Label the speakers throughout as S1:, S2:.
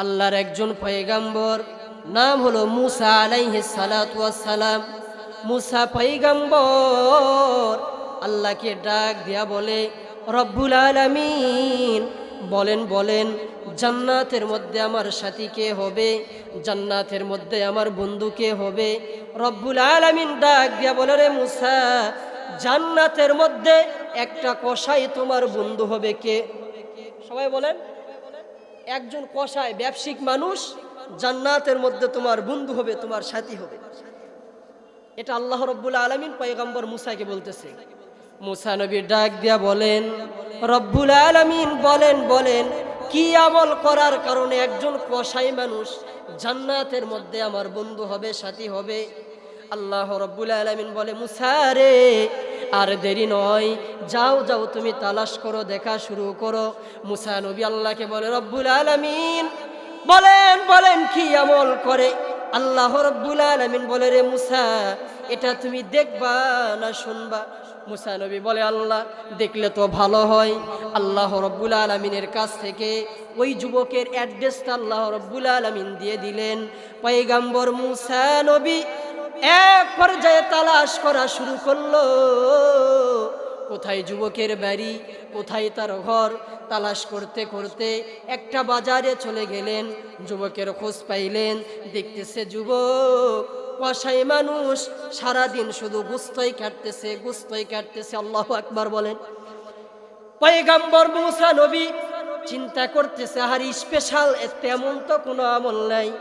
S1: আল্লাহর একজন পয়গাম্বর, নাম হলো মুসা আলাইহিস সালাতু সালাম। মুসা পয়গাম্বর আল্লাহকে ডাক দিয়া বলে, রব্বুল আলামিন। বলেন বলেন, জান্নাতের মধ্যে আমার সাথী কে হবে? জান্নাতের মধ্যে আমার বন্ধু কে হবে? রব্বুল আলামিন ডাক দিয়া বলে, রে মুসা, জান্নাতের মধ্যে একটা কষাই তোমার বন্ধু হবে কে? সবাই বলেন একজন কষায় ব্যবসায়িক মানুষ, জান্নাতের মধ্যে তোমার বন্ধু হবে, তোমার সাথী হবে। এটা আল্লাহ রব্বুল আলমিন পয়গম্বর মুসাকে বলতেছে। মুসা নবীর ডাক দিয়া বলেন, রব্বুল আলমিন, বলেন বলেন, কি আমল করার কারণে একজন কষাই মানুষ জান্নাতের মধ্যে আমার বন্ধু হবে, সাথী হবে? আল্লাহ রব্বুল আলমিন বলে, মুসা রে আর দেরি নয়। যাও যাও, তুমি তালাশ করো, দেখা শুরু করো। মুসা নবী আল্লাহকে বলে, রব্বুল আলমিন। বলেন বলেন, কি আমল করে? আল্লাহ রব্বুল আলমিন বলে, রে মুসা, এটা তুমি দেখবা না শুনবা? মুসা নবী বলে, আল্লাহ, দেখলে তো ভালো হয়। আল্লাহ রব্বুল আলমিনের কাছ থেকে ওই যুবকের অ্যাড্রেসটা আল্লাহ রব্বুল আলমিন দিয়ে দিলেন। পৈগাম্বর মুসা নবী এক পর্যায়ে তালাশ করা শুরু করল। কোথায় যুবকের বাড়ি, কোথায় তার ঘর? তালাশ করতে করতে একটা বাজারে চলে গেলেন। যুবকের খোঁজ পাইলেন। দেখতেছে যুবক কষাই মানুষ। সারাদিন শুধু গুস্তই কাটতেছে গুস্তই কাটতেছে। আল্লাহ আকবার বলেন। পয়গাম্বর মুসা নবী চিন্তা করতেছে আর স্পেশাল তেমন তো কোনো আমল নাই।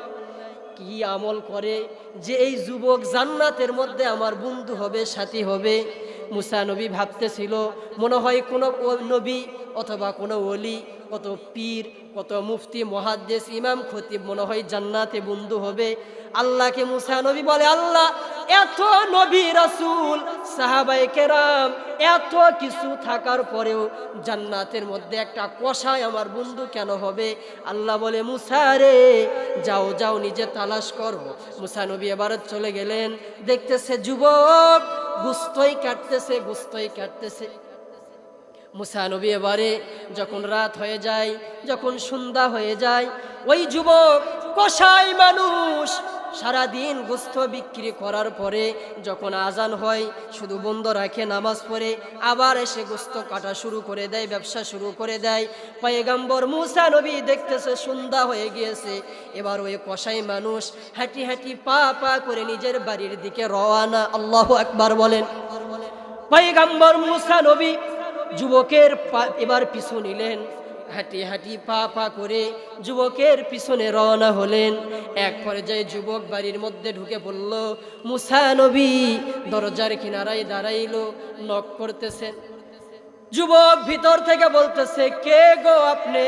S1: কি আমল করে? যে এই যুবক জান্নাতের মধ্যে আমার বন্ধু হবে, সাথী হবে। মুসা নবী ভাবতেছিল, মনে হয় কোনো নবী অথবা কোনো অলি কত পীর, কত মুফতি মহাদ্দেশ ইমাম, খতিব, মনে হয় জান্নাতে বন্ধু হবে। আল্লাহকে মুসা নবী বলে, আল্লাহ, এত নবী রাসূল সাহাবাই কেরাম, এত কিছু থাকার পরেও জান্নাতের মধ্যে একটা কষায় আমার বন্ধু কেন হবে? আল্লাহ বলে, মুসা রে, যাও যাও, নিজে তালাশ করো। মুসা নবী এবার চলে গেলেন, দেখতেছে যুবক, গুস্তই কাটতেছে গুস্তই কাটতেছে। মুসা নবী এবারে যখন রাত হয়ে যায়, যখন সন্ধ্যা হয়ে যায়, ওই যুবক কষাই মানুষ সারাদিন গোস্ত বিক্রি করার পরে যখন আজান হয়, শুধু বন্ধ রাখে নামাজ পড়ে, আবার এসে গোস্ত কাটা শুরু করে দেয়, ব্যবসা শুরু করে দেয়। পয়গাম্বর মুসা নবী দেখতেছে সন্ধ্যা হয়ে গিয়েছে, এবার ওই কষাই মানুষ হাঁটি হাঁটি পা পা করে নিজের বাড়ির দিকে রওয়ানা আল্লাহ একবার বলেন। পয়গাম্বর মুসা নবী যুবকের এবার পিছু নিলেন। হাঁটি হাঁটি, পা পা করে যুবকের পিছনে রওনা হলেন। এক পর্যায়ে যুবক বাড়ির মধ্যে ঢুকে পড়ল মুসা নবী, দরজার কিনারায় দাঁড়াইল নক করতেছেন যুবক ভিতর থেকে বলতেছে, কে গো আপনি?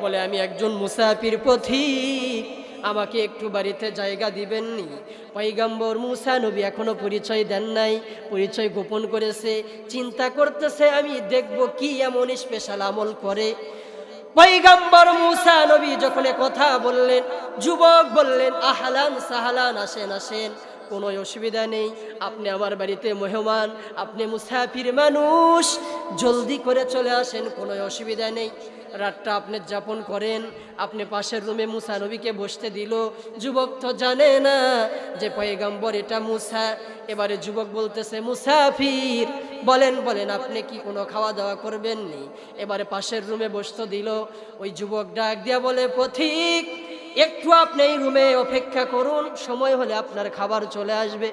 S1: বলে, আমি একজন মুসাফির পথিক। আমাকে একটু বাড়িতে জায়গা দিবেননি। পৈগম্বর মুসা নবী এখনও পরিচয় দেন নাই, পরিচয় গোপন করেছে, চিন্তা করতেছে আমি দেখব কি এমন স্পেশাল আমল করে। পৈগম্বর মুসা নবী যখন কথা বললেন, যুবক বললেন, আহলান সাহালান, আসেন আসেন, কোনো অসুবিধা নেই, আপনি আমার বাড়িতে মেহমান, আপনি মুসাফির মানুষ, জলদি করে চলে আসেন, কোনো অসুবিধা নেই। রাতটা আপনি যাপন করেন, আপনি পাশের রুমে মুসা নবীকে বসতে দিল। যুবক তো জানে না যে পয়গাম্বর এটা মুসা। এবারে যুবক বলতেছে, মুসাফির, বলেন বলেন, আপনি কি কোনো খাওয়া দাওয়া করবেন নি? এবারে পাশের রুমে বসতে দিল। ওই যুবক ডাক দিয়া বলে, পথিক, একটু আপনি এই রুমে অপেক্ষা করুন, সময় হলে আপনার খাবার চলে আসবে।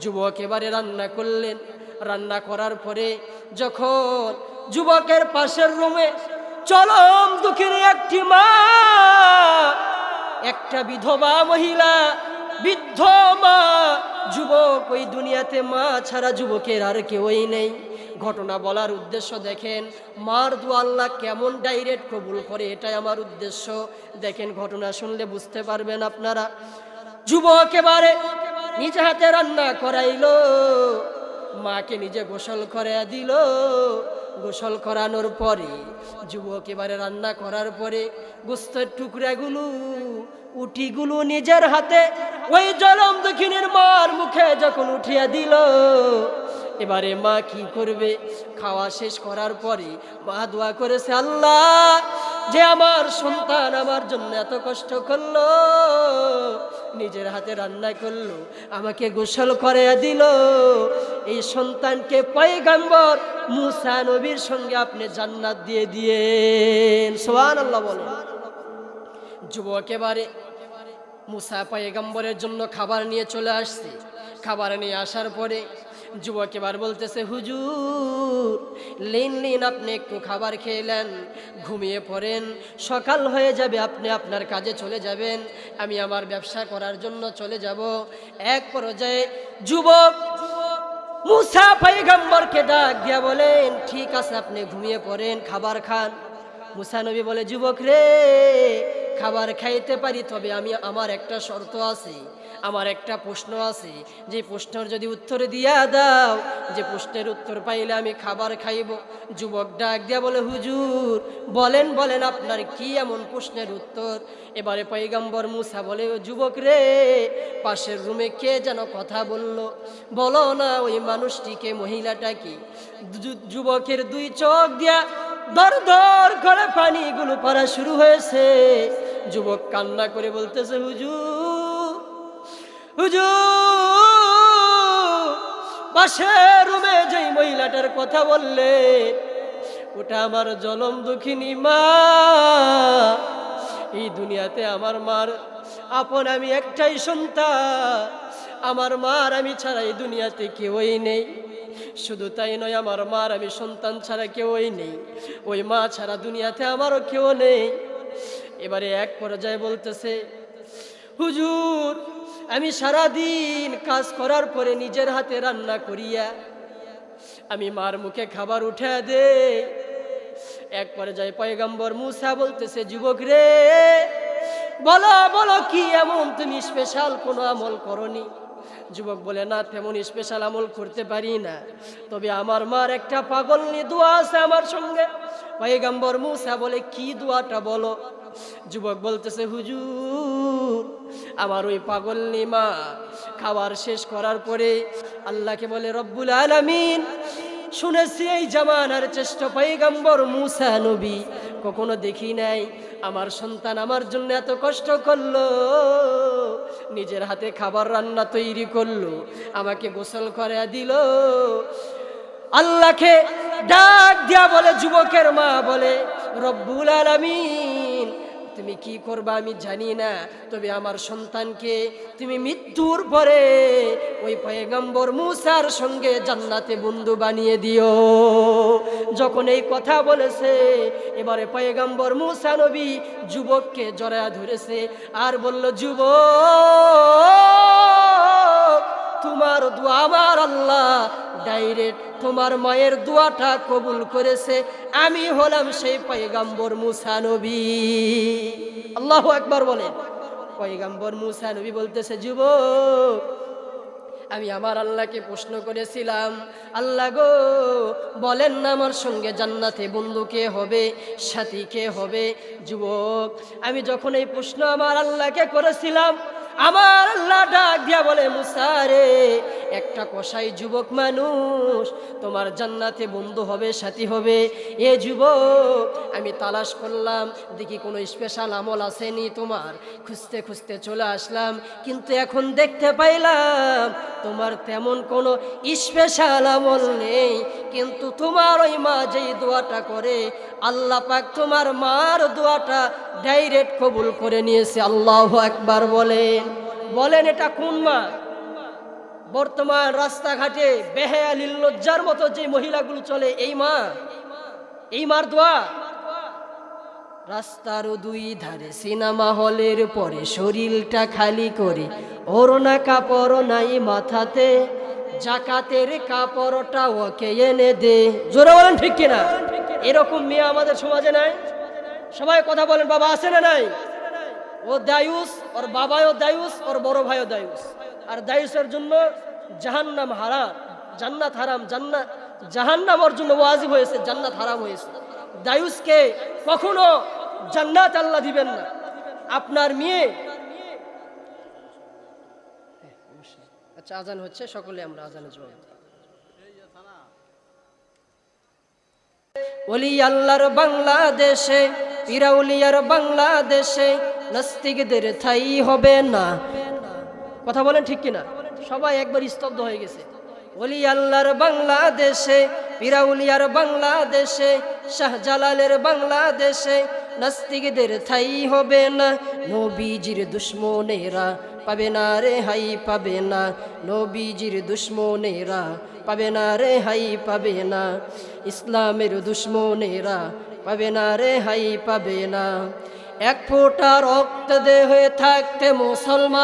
S1: যুবক এবারে রান্না করলেন। রান্না করার পরে যখন যুবকের পাশের রুমে চরম দুঃখের একটি মা, একটা বিধবা মহিলা, বৃদ্ধ মা, যুবক, ওই দুনিয়াতে মা ছাড়া যুবকের আর কেউই নেই। ঘটনা বলার উদ্দেশ্য দেখেন, মার দু আল্লাহ কেমন ডাইরেক্ট কবুল করে, এটাই আমার উদ্দেশ্য। দেখেন, ঘটনা শুনলে বুঝতে পারবেন আপনারা। যুবক এবারে নিজে হাতে রান্না করাইলো, মাকে নিজে গোসল করে দিল। গোসল করানোর পরে, যুবক এবারে রান্না করার পরে গোস্তের টুকরাগুলো, উটিগুলো নিজের হাতে ওই জলম দক্ষিণের মার মুখে যখন উঠিয়া দিল, এবারে মা কি করবে? খাওয়া শেষ করার পরে মা দোয়া করেছে, আল্লাহ, যে আমার সন্তান আমার জন্য এত কষ্ট করল নিজের হাতে রান্না করল, আমাকে গোসল করে দিল। এই সন্তানকে পয়গাম্বর মুসা নবীর সঙ্গে আপনি জান্নাত দিয়ে দিয়ে সোহান আল্লাহ বল যুবক এবারে মুসা পয়গাম্বরের জন্য খাবার নিয়ে চলে আসছে। খাবার নিয়ে আসার পরে যুবক এবার বলতেছে, হুজুর, লিন লিন আপনি একটু খাবার খেলেন ঘুমিয়ে পড়েন, সকাল হয়ে যাবে, আপনি আপনার কাজে চলে যাবেন, আমি আমার ব্যবসা করার জন্য চলে যাব। এক পর্যায়ে যুবক মুসা পয়গম্বরকে ডাক দিয়া বলেন, ঠিক আছে, আপনি ঘুমিয়ে পড়েন, খাবার খান। মুসা নবী বলে, যুবক রে খাবার খাইতে পারি, তবে আমি, আমার একটা শর্ত আছে, আমার একটা প্রশ্ন আছে। যে প্রশ্নের যদি উত্তর দিয়া দাও, যে প্রশ্নের উত্তর পাইলে আমি খাবার খাইব। যুবক ডাক দিয়া বলে, হুজুর, বলেন বলেন, আপনার কি এমন প্রশ্নের উত্তর? এবারে পৈগম্বর মুসা বলে "ও যুবক রে, পাশের রুমে কে যেন কথা বলল? বলো না, ওই মানুষটিকে মহিলাটাকে যুবকের দুই চোখ দিয়া দর দর করে পানিগুলো পড়া শুরু হয়েছে। যুবক কান্না করে বলতেছে, হুজুর হুজুর পাশের রুমে যেই মহিলাটার কথা বললে, ওটা আমার জলম দুঃখিনী মা। এই দুনিয়াতে আমার মার আপন আমি একটাই সন্তান। আমার মার আমি ছাড়া এই দুনিয়াতে কেউই নেই। শুধু তাই নয়, আমার মার আমি সন্তান ছাড়া কেউই নেই। ওই মা ছাড়া দুনিয়াতে আমারও কেউ নেই। এবারে এক পর্যায়ে বলতেছে, হুজুর, আমি সারা দিন কাজ করার পরে নিজের হাতে রান্না করিয়া আমি মার মুখে খাবার উঠে দে। এক পর্যায়ে পয়গম্বর মুসা বলতেছে, যুবক রে, বলো বলো কি এমন তুমি স্পেশাল কোনো আমল করনি? যুবক বলে, না, তেমন স্পেশাল আমল করতে পারি না। তবে আমার মার একটা পাগল নি দোয়া আছে আমার সঙ্গে। পয়গম্বর মুসা বলে, কি দোয়াটা বলো? যুবক বলতেছে, হুজুর, আমার ওই পাগল মা খাবার শেষ করার পরে আল্লাহকে বলে, রব্বুল আলামিন, শুনেছি এই জামানার চেষ্টা পৈগম্বর মুসা নবী কখনো দেখি নাই। আমার সন্তান আমার জন্য এত কষ্ট করল, নিজের হাতে খাবার রান্না তৈরি করল, আমাকে গোসল করে দিল। আল্লাহকে ডাক দিয়া বলে, যুবকের মা বলে, রব্বুল আলামিন তুমি কি করবা আমি জানি না, তবে আমার সন্তানকে তুমি মৃত্যুর পরে ওই পয়েগম্বর মুসার সঙ্গে জান্নাতে বন্ধু বানিয়ে দিও। যখন এই কথা বলেছে, এবারে পয়েগম্বর মুসা নবী যুবককে জরা ধরেছে আর বলল, যুবক তোমার দোয়া আমার আল্লাহ। ডাইরেক্ট তোমার মায়ের দোয়াটা কবুল করেছে। আমি হলাম সেই পয়গাম্বর মুসা নবী। আল্লাহ একবার বলেন। পয়গাম্বর মুসা নবী বলতেছে যুবক আমি আমার আল্লাহকে প্রশ্ন করেছিলাম। আল্লাহ গো, বলেন না আমার সঙ্গে জান্নাতে বন্ধু কে হবে, সাথী কে হবে? যুবক, আমি যখন এই প্রশ্ন আমার আল্লাহকে করেছিলাম আমার আল্লাহ ডাক দিয়া বলে মুসারে একটা কষাই যুবক মানুষ, তোমার জান্নাতে বন্ধু হবে, সাথী হবে। এ যুবক, আমি তালাশ করলাম, দেখি কোনো স্পেশাল আমল আসেনি তোমার। খুঁজতে খুঁজতে চলে আসলাম, কিন্তু এখন দেখতে পাইলাম, তোমার তেমন কোনো স্পেশাল আমল নেই। কিন্তু তোমার ওই মা যেই দোয়াটা করে, আল্লাহ পাক তোমার মার দোয়াটা ডাইরেক্ট কবুল করে নিয়েছে। আল্লাহ একবার বলেন। বলেন এটা কোন মা? বর্তমান রাস্তাঘাটে বেহায়া লিল্লজ্জার মতো যে মহিলাগুলো চলে, এই মা, এই মার দোয়া। রাস্তার দুই ধারে সিনেমা হলের পরে শরীরটা খালি করে ওরনা কাপড় নাই মাথাতে, জাকাতের কাপড়টা ওকে এনে দে। জোরে বলেন ঠিক কিনা? এরকম মেয়ে আমাদের সমাজে নাই। সবাই কথা বলেন, বাবা আছে না নাই? ও দায়ুস, ওর বাবাও দায়ুস, ওর বড় ভাইও দায়ুস। আর দায়ুসের জন্য জাহান্নাম হারাম, জান্নাত হারাম, জান্নাত, জাহান্নাম ওর জন্য ওয়াজিব হয়েছে, জান্নাত হারাম হয়েছে। দায়ুসকে কখনো জান্নাত আল্লাহ দিবেন না। আপনার মেয়ে আচ্ছা আজান হচ্ছে, সকলে আমরা আজানে জবাব। ওলি আল্লাহর বাংলাদেশে, পিরাউলিয়ার বাংলাদেশে নাস্তিকদের ঠাই হবে না। কথা বলেন ঠিক কিনা? সবাই একবার স্তব্ধ হয়ে গেছে। ওলি আল্লাহর বাংলাদেশে, পিরাউলিয়ার বাংলাদেশে, শাহজালালের বাংলাদেশে নাস্তিকদের ঠাই হবে না, নবীজির দুশ্মনেরা পাবে না রে হাই, পাবে না। নবীজির দুশ্মনেরা পাবে না রে হাই, পাবে না। ইসলামের দুশ্মনেরা পাবে না রে হাই, পাবে না। এক ফোঁটা রক্ত দেহে থাকতে মুসলমান,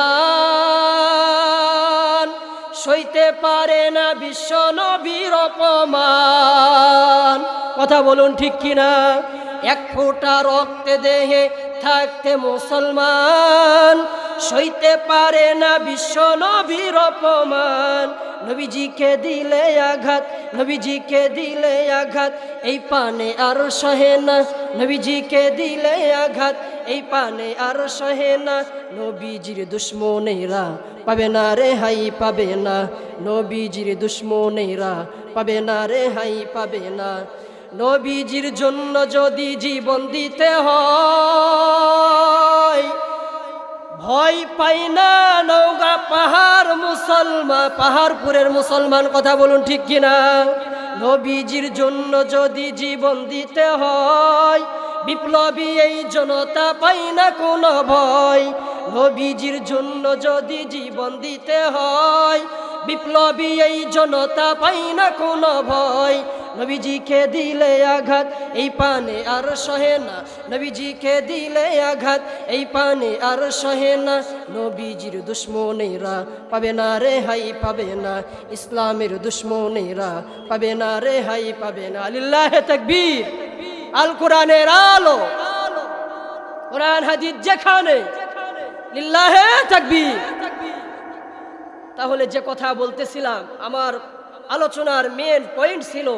S1: সইতে পারে না বিশ্ব নবীর অপমান। কথা বলুন ঠিক কিনা? এক ফোঁটা রক্ত দেহে থাকতে মুসলমান, সইতে পারে না বিশ্ব নবীর অপমান। নবীজিকে দিলে আঘাত, নবীজিকে দিলে আঘাত, এই পানে আর সহে না। নবীজিকে দিলে আঘাত, এই পানে আর সহে না। নবীজির দুশ্মনেরা পাবে না রে, হাই পাবে না। নবীজির দুশ্মনেরা পাবে না রে, হাই পাবে না। নবীজির জন্য যদি জীবন দিতে হয়, ভয় পাই না। নৌকা পাহাড় মুসলমান পাহাড়পুরের মুসলমান, কথা বলুন ঠিক কিনা? নবীজির জন্য যদি জীবন দিতে হয়, বিপ্লবী এই জনতা পাই না কোনো ভয়। নবীজির জন্য যদি জীবন দিতে হয়, বিপ্লবী এই জনতা পাই না কোনো ভয়। নবীজিকে দিলে আঘাত, এই পানে আর সহে না। নবীজিকে দিলে আঘাত, এই পানে আর সহে না। নবীজির দুশ্মনেরা পাবে না রে, হাই পাবে না। ইসলামের দুশ্মনেরা পাবে না রে, হাই পাবে না। আলিল্লাহ তাকবীর। আল কোরআনের আলো। কোরআন, হাদিস যেখানে। লিল্লাহে তাকবীর। তাহলে যে কথা বলতেছিলাম, আমার আলোচনার মেন পয়েন্ট ছিল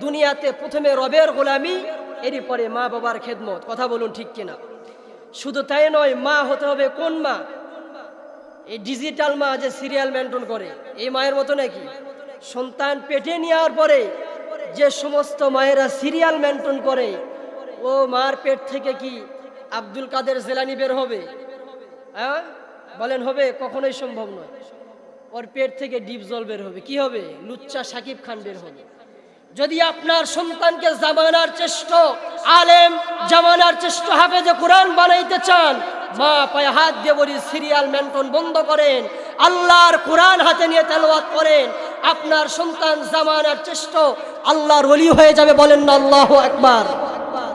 S1: দুনিয়াতে প্রথমে রবের গোলামি এরই পরে মা বাবার খেদমত। কথা বলুন ঠিক কিনা? শুধু তাই নয়, মা হতে হবে কোন মা? এই ডিজিটাল মা যে সিরিয়াল মেনটেন করে, এই মায়ের মতো নাকি? সন্তান পেটে নেওয়ার পরে যে সমস্ত মায়েরা সিরিয়াল মেনটেন করে, ও মার পেট থেকে কি আব্দুল কাদের জেলানি বের হবে? হ্যাঁ? বলেন হবে, কখনোই সম্ভব নয়। ওর পেট থেকে ডিপ জল বের হবে। কি হবে? লুচ্চা সাকিব খান বের হবে। যদি আপনার সন্তানকে জামানার চেষ্ট আলেম, জামানার চেষ্টা হাফেজে কোরআন বানাইতে চান, মা পায়ে হাত দিয়ে বলি, সিরিয়াল মেন্টন বন্ধ করেন, আল্লাহর কোরআন হাতে নিয়ে তেলাওয়াত করেন, আপনার সন্তান জামানার চেষ্ট আল্লাহর ওলি হয়ে যাবে বলেন না আল্লাহ একবার